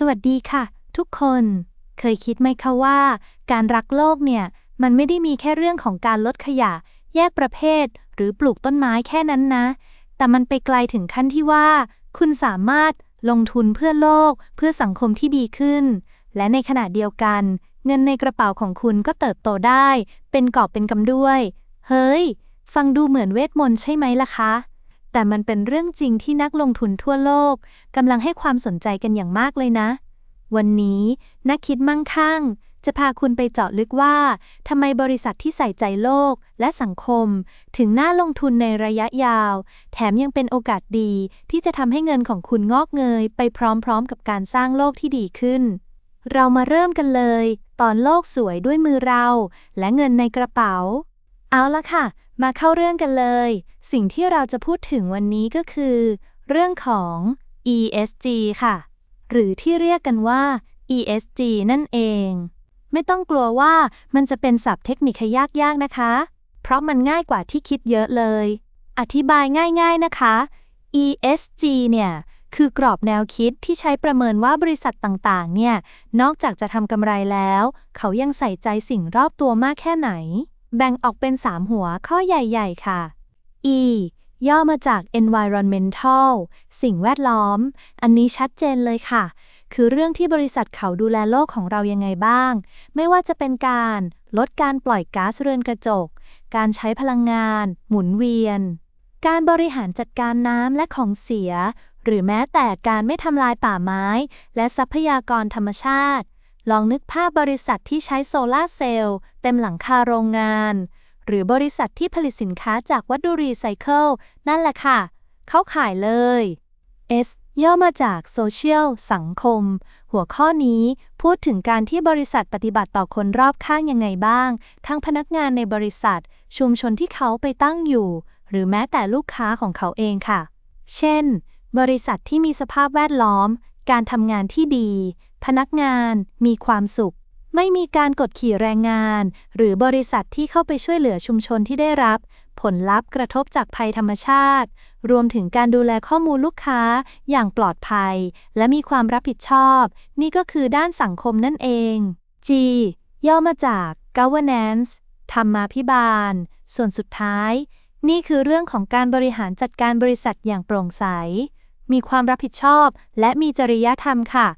สวัสดีค่ะ ทุกคน เคยคิดไหมคะว่า การรักโลกเนี่ย มันไม่ได้มีแค่เรื่องของการลดขยะ แยกประเภท หรือปลูกต้นไม้แค่นั้นนะ แต่มันไปไกลถึงขั้นที่ว่า คุณสามารถลงทุนเพื่อโลก เพื่อสังคมที่ดีขึ้น และในขณะเดียวกัน เงินในกระเป๋าของคุณก็เติบโตได้ เป็นกอบเป็นกำด้วย เฮ้ย ฟังดูเหมือนเวทมนต์ใช่ไหมล่ะคะ แต่มันเป็นเรื่องจริงที่นักลงทุนทั่วโลกกำลังให้ความสนใจกันอย่างมากเลยนะ วันนี้นักคิดมั่งคั่ง จะพาคุณไปเจาะลึกว่าทำไมบริษัทที่ใส่ใจโลกและสังคม ถึงน่าลงทุนในระยะยาว แถมยังเป็นโอกาสดีที่จะทำให้เงินของคุณงอกเงย ไปพร้อมๆ กับการสร้างโลกที่ดีขึ้น เรามาเริ่มกันเลย ตอนโลกสวยด้วยมือเรา และเงินในกระเป๋า เอาละค่ะ มาเข้าเรื่องกันเลย สิ่งที่เราจะพูดถึงวันนี้ก็คือ เรื่องของ ESG ค่ะ หรือที่เรียกกันว่า ESG นั่นเอง ไม่ต้องกลัวว่ามันจะเป็นศัพท์เทคนิคยากๆนะคะ เพราะมันง่ายกว่าที่คิดเยอะเลย อธิบายง่ายๆนะคะ ESG เนี่ยคือกรอบแนวคิดที่ใช้ประเมินว่าบริษัทต่างๆ เนี่ย นอกจากจะทำกำไรแล้ว เขายังใส่ใจสิ่งรอบตัวมากแค่ไหน แบ่งออกเป็น 3 หัวข้อใหญ่ ๆ ค่ะ E ย่อมาจาก environmental สิ่งแวดล้อม อันนี้ชัดเจนเลยค่ะ คือเรื่องที่บริษัทเขาดูแลโลกของเรายังไงบ้าง ไม่ว่าจะเป็นการลดการปล่อยก๊าซเรือนกระจก การใช้พลังงาน หมุนเวียน การบริหารจัดการน้ำและของเสีย หรือแม้แต่การไม่ทำลายป่าไม้ และทรัพยากรธรรมชาติ ลองนึกภาพบริษัทที่ใช้โซลาร์เซลล์เต็มหลังคาโรงงาน หรือบริษัทที่ผลิตสินค้าจากวัสดุรีไซเคิลนั่นแหละค่ะ เขาขายเลย S ย่อมาจาก Social สังคม หัวข้อนี้พูดถึงการที่บริษัทปฏิบัติต่อคนรอบข้างยังไงบ้าง ทั้งพนักงานในบริษัท ชุมชนที่เขาไปตั้งอยู่ หรือแม้แต่ลูกค้าของเขาเองค่ะ เช่น บริษัทที่มีสภาพแวดล้อม การทำงานที่ดี พนักงานมีความสุข ไม่มีการกดขี่แรงงาน หรือบริษัทที่เข้าไปช่วยเหลือชุมชนที่ได้รับ ผลลัพธ์กระทบจากภัยธรรมชาติ รวมถึงการดูแลข้อมูลลูกค้าอย่างปลอดภัย และมีความรับผิดชอบ นี่ก็คือด้านสังคมนั่นเอง G ย่อมาจาก governance ธรรมาภิบาล ส่วนสุดท้าย นี่คือเรื่องของการบริหารจัดการบริษัทอย่างโปร่งใส มีความรับผิดชอบ และมีจริยธรรมค่ะ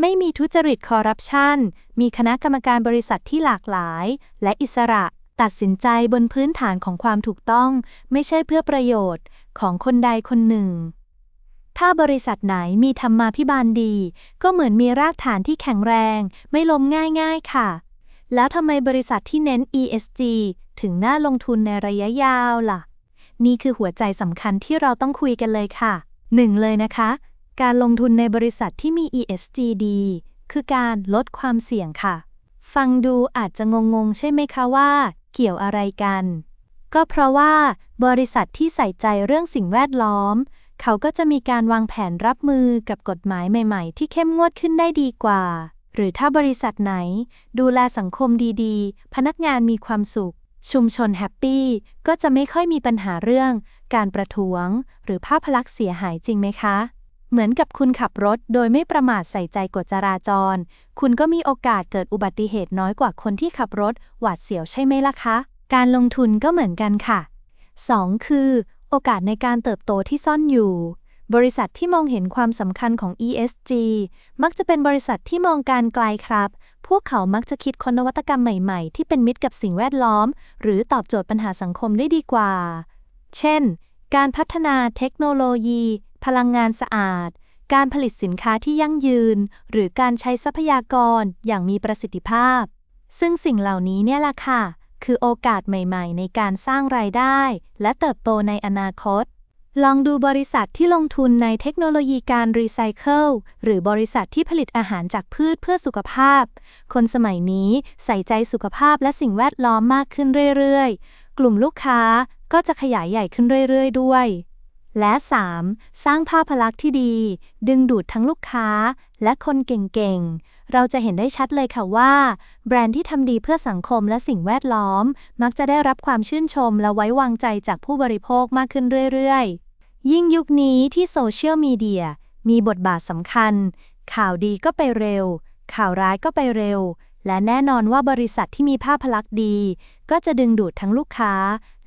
ไม่มีทุจริตคอร์รัปชัน มีคณะกรรมการบริษัทที่หลากหลาย และอิสระ ตัดสินใจบนพื้นฐานของความถูกต้อง ไม่ใช่เพื่อประโยชน์ของคนใดคนหนึ่ง ถ้าบริษัทไหนมีธรรมาภิบาลดี ก็เหมือนมีรากฐานที่แข็งแรง ไม่ล้มง่ายๆค่ะ แล้วทำไมบริษัทที่เน้น ESG ถึงน่าลงทุนในระยะยาวล่ะ นี่คือหัวใจสำคัญที่เราต้องคุยกันเลยค่ะ หนึ่งเลยนะคะ การลงทุนในบริษัทที่มี ESG ดี คือการลดความเสี่ยงค่ะ ฟังดูอาจจะงงๆ ใช่ไหมคะว่า เกี่ยวอะไรกัน ก็เพราะว่า บริษัทที่ใส่ใจเรื่องสิ่งแวดล้อม เขาก็จะมีการวางแผนรับมือกับกฎหมายใหม่ๆ ที่เข้มงวดขึ้นได้ดีกว่า หรือถ้าบริษัทไหน ดูแลสังคมดีๆ พนักงานมีความสุข ชุมชนแฮปปี้ก็จะไม่ค่อยมีปัญหาเรื่อง การประท้วง หรือภาพลักษณ์เสียหายจริงไหมคะ เหมือนกับคุณขับรถโดยไม่ประมาทใส่ใจกฎจราจร คุณก็มีโอกาสเกิดอุบัติเหตุน้อยกว่าคนที่ขับรถหวาดเสียวใช่ไหมล่ะคะ การลงทุนก็เหมือนกันค่ะ 2. คือ โอกาสในการเติบโตที่ซ่อนอยู่บริษัทที่มองเห็นความสำคัญของ ESG มักจะเป็นบริษัทที่มองการไกลครับ พวกเขามักจะคิดค้นนวัตกรรมใหม่ ๆ ที่เป็นมิตรกับสิ่งแวดล้อม หรือตอบโจทย์ปัญหาสังคมได้ดีกว่า เช่น การพัฒนาเทคโนโลยี พลังงานสะอาด การผลิตสินค้าที่ยั่งยืน หรือการใช้ทรัพยากรอย่างมีประสิทธิภาพ ซึ่งสิ่งเหล่านี้เนี่ยล่ะค่ะ คือโอกาสใหม่ ๆ ในการสร้างรายได้ และเติบโตในอนาคต ลองดูบริษัทที่ลงทุนในเทคโนโลยีการรีไซเคิลหรือบริษัทที่ผลิตอาหารจากพืชเพื่อสุขภาพ คนสมัยนี้ใส่ใจสุขภาพและสิ่งแวดล้อมมากขึ้นเรื่อยๆกลุ่มลูกค้า ก็จะขยายใหญ่ขึ้นเรื่อย ๆ ด้วย และ 3. สร้างภาพลักษณ์ที่ดี ดึงดูดทั้งลูกค้าและคนเก่งๆ เราจะเห็นได้ชัดเลยค่ะว่า แบรนด์ที่ทำดีเพื่อสังคมและสิ่งแวดล้อม มักจะได้รับความชื่นชมและไว้วางใจจากผู้บริโภคมากขึ้นเรื่อย ๆ ยิ่งยุคนี้ที่โซเชียลมีเดียมีบทบาทสำคัญ ข่าวดีก็ไปเร็ว ข่าวร้ายก็ไปเร็ว และแน่นอนว่าบริษัทที่มีภาพลักษณ์ดี ก็จะดึงดูดทั้งลูกค้า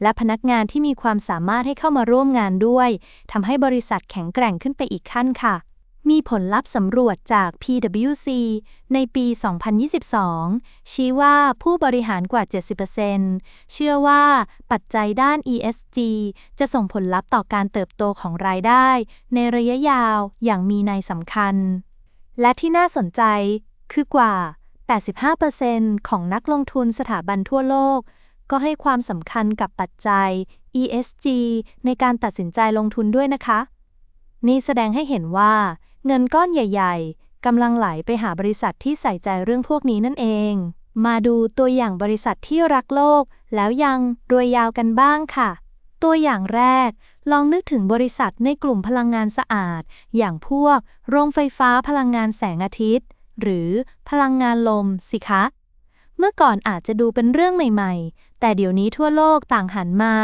และพนักงานที่มีความสามารถให้เข้ามาร่วมงานด้วยทำให้บริษัทแข็งแกร่งขึ้นไปอีกขั้นค่ะ มีผลลัพธ์สำรวจจาก PwC ในปี 2022 ชี้ว่าผู้บริหารกว่า 70%เชื่อว่าปัจจัยด้าน ESG จะส่งผลลัพธ์ต่อการเติบโตของรายได้ ในระยะยาวอย่างมีนัยสำคัญ และที่น่าสนใจคือกว่า 85%ของนักลงทุนสถาบันทั่วโลก ก็ให้ความสำคัญกับปัจจัย ESG ในการตัดสินใจลงทุนด้วยนะคะ นี่แสดงให้เห็นว่า เงินก้อนใหญ่ ๆกำลังไหลไปหาบริษัทที่ใส่ใจเรื่องพวกนี้นั่นเอง มาดูตัวอย่างบริษัทที่รักโลก แล้วยังรวยยาวกันบ้างค่ะ ตัวอย่างแรก ลองนึกถึงบริษัทในกลุ่มพลังงานสะอาด อย่างพวก โรงไฟฟ้าพลังงานแสงอาทิตย์ หรือพลังงานลมสิคะ เมื่อก่อนอาจจะดูเป็นเรื่องใหม่ ๆ แต่เดี๋ยวนี้ทั่วโลกต่างหันมา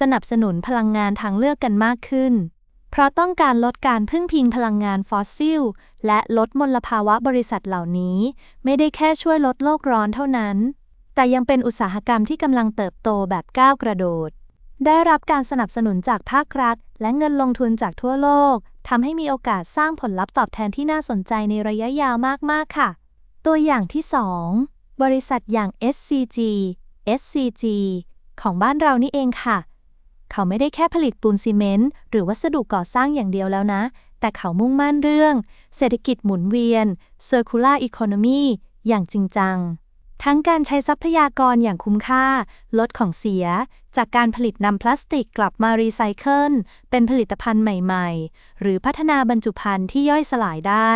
สนับสนุนพลังงานทางเลือกกันมากขึ้น เพราะต้องการลดการพึ่งพิงพลังงานฟอสซิล และลดมลภาวะบริษัทเหล่านี้ ไม่ได้แค่ช่วยลดโลกร้อนเท่านั้น แต่ยังเป็นอุตสาหกรรมที่กำลังเติบโตแบบก้าวกระโดดได้รับการสนับสนุนจากภาครัฐ และเงินลงทุนจากทั่วโลก ทำให้มีโอกาสสร้างผลลัพธ์ตอบแทนที่น่าสนใจในระยะยาวมาก ๆ ค่ะ ตัวอย่างที่ 2 บริษัทอย่าง SCG SCG ของบ้านเรานี่เองค่ะ เขาไม่ได้แค่ผลิตปูนซีเมนต์ หรือวัสดุก่อสร้างอย่างเดียวแล้วนะ แต่เขามุ่งมั่นเรื่อง เศรษฐกิจหมุนเวียน Circular Economy อย่างจริงจัง ทั้งการใช้ทรัพยากรอย่างคุ้มค่า ลดของเสีย จากการผลิตนำพลาสติกกลับมารีไซเคิล เป็นผลิตภัณฑ์ใหม่ๆ หรือพัฒนาบรรจุภัณฑ์ที่ย่อยสลายได้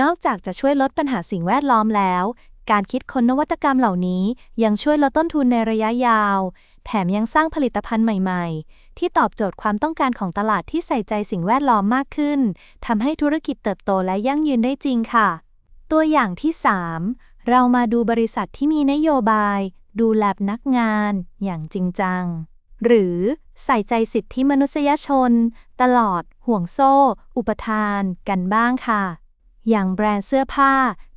นอกจากจะช่วยลดปัญหาสิ่งแวดล้อมแล้ว การคิดค้นนวัตกรรมเหล่านี้ยังช่วยลดต้นทุนในระยะยาว แถมยังสร้างผลิตภัณฑ์ใหม่ๆ ที่ตอบโจทย์ความต้องการของตลาดที่ใส่ใจสิ่งแวดล้อมมากขึ้นทำให้ธุรกิจเติบโตและยั่งยืนได้จริงค่ะ ตัวอย่างที่ 3 เรามาดูบริษัทที่มีนโยบาย ดูแลพนักงานอย่างจริงจัง หรือใส่ใจสิทธิมนุษยชน ตลอดห่วงโซ่ อุปทานกันบ้างค่ะ อย่างแบรนด์เสื้อผ้า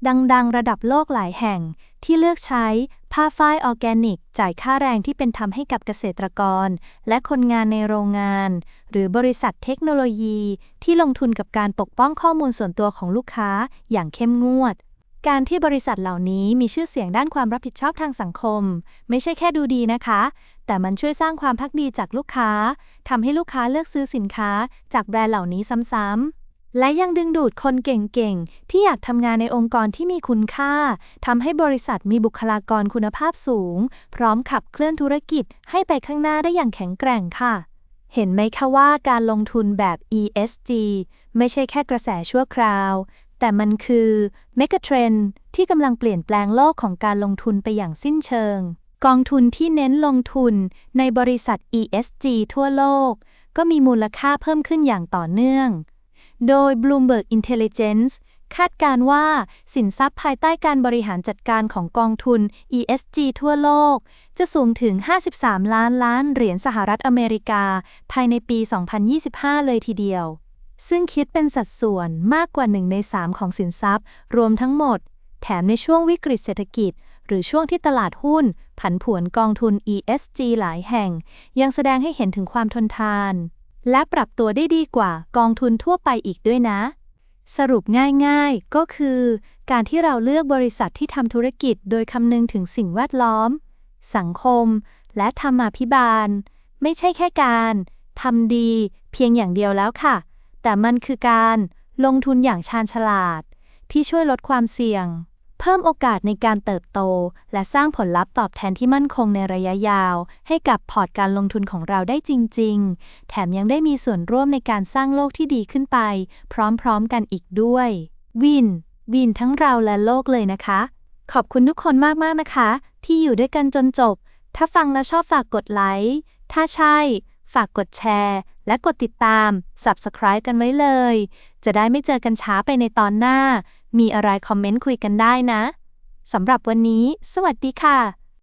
ดัง ๆ ระดับโลกหลายแห่งที่เลือกใช้ผ้าฝ้ายออร์แกนิก จ่ายค่าแรงที่เป็นธรรมให้กับเกษตรกร และคนงานในโรงงาน หรือบริษัทเทคโนโลยีที่ลงทุนกับการปกป้องข้อมูลส่วนตัวของลูกค้าอย่างเข้มงวด การที่บริษัทเหล่านี้มีชื่อเสียงด้านความรับผิดชอบทางสังคม ไม่ใช่แค่ดูดีนะคะ แต่มันช่วยสร้างความภักดีจากลูกค้าทำให้ลูกค้าเลือกซื้อสินค้า จากแบรนด์เหล่านี้ซ้ำๆและยังดึงดูดคนเก่งๆ ที่อยากทำงานในองค์กรที่มีคุณค่า ทำให้บริษัทมีบุคลากรคุณภาพสูง พร้อมขับเคลื่อนธุรกิจให้ไปข้างหน้าได้อย่างแข็งแกร่งค่ะ เห็นไหมคะว่าการลงทุนแบบ ESG ไม่ใช่แค่กระแสชั่วคราว แต่มันคือเมกะเทรนที่กำลังเปลี่ยนแปลงโลกของการลงทุนไปอย่างสิ้นเชิง กองทุนที่เน้นลงทุนในบริษัท ESG ทั่วโลก ก็มีมูลค่าเพิ่มขึ้นอย่างต่อเนื่อง โดย Bloomberg Intelligence คาดการว่าสินทรัพย์ภายใต้การบริหารจัดการของกองทุน ESG ทั่วโลก จะสูงถึง 53 ล้านล้านเหรียญสหรัฐอเมริกา ภายในปี 2025 เลยทีเดียว ซึ่งคิดเป็นสัดส่วนมากกว่า 1 ใน 3 ของสินทรัพย์ รวมทั้งหมด แถมในช่วงวิกฤตเศรษฐกิจ หรือช่วงที่ตลาดหุ้น ผันผวนกองทุน ESG หลายแห่ง ยังแสดงให้เห็นถึงความทนทาน และปรับตัวได้ดีกว่ากองทุนทั่วไปอีกด้วยนะ สรุปง่ายๆ ก็คือ การที่เราเลือกบริษัทที่ทำธุรกิจโดยคำนึงถึงสิ่งแวดล้อม สังคม และธรรมาภิบาล ไม่ใช่แค่การทำดี เพียงอย่างเดียวแล้วค่ะ แต่มันคือการลงทุนอย่างชาญฉลาด ที่ช่วยลดความเสี่ยง เพิ่มโอกาสในการเติบโต และสร้างผลลัพธ์ตอบแทนที่มั่นคงในระยะยาว ให้กับพอร์ตการลงทุนของเราได้จริง ๆ แถมยังได้มีส่วนร่วมในการสร้างโลกที่ดีขึ้นไป พร้อมๆกันอีกด้วย วิน วินทั้งเราและโลกเลยนะคะ ขอบคุณทุกคนมากๆนะคะ ที่อยู่ด้วยกันจนจบ ถ้าฟังแล้วชอบฝากกดไลค์ถ้าใช่ ฝากกดแชร์ และกดติดตาม Subscribe กันไว้เลย จะได้ไม่เจอกันช้าไปในตอนหน้า มีอะไรคอมเมนต์คุยกันได้นะ สำหรับวันนี้ สวัสดีค่ะ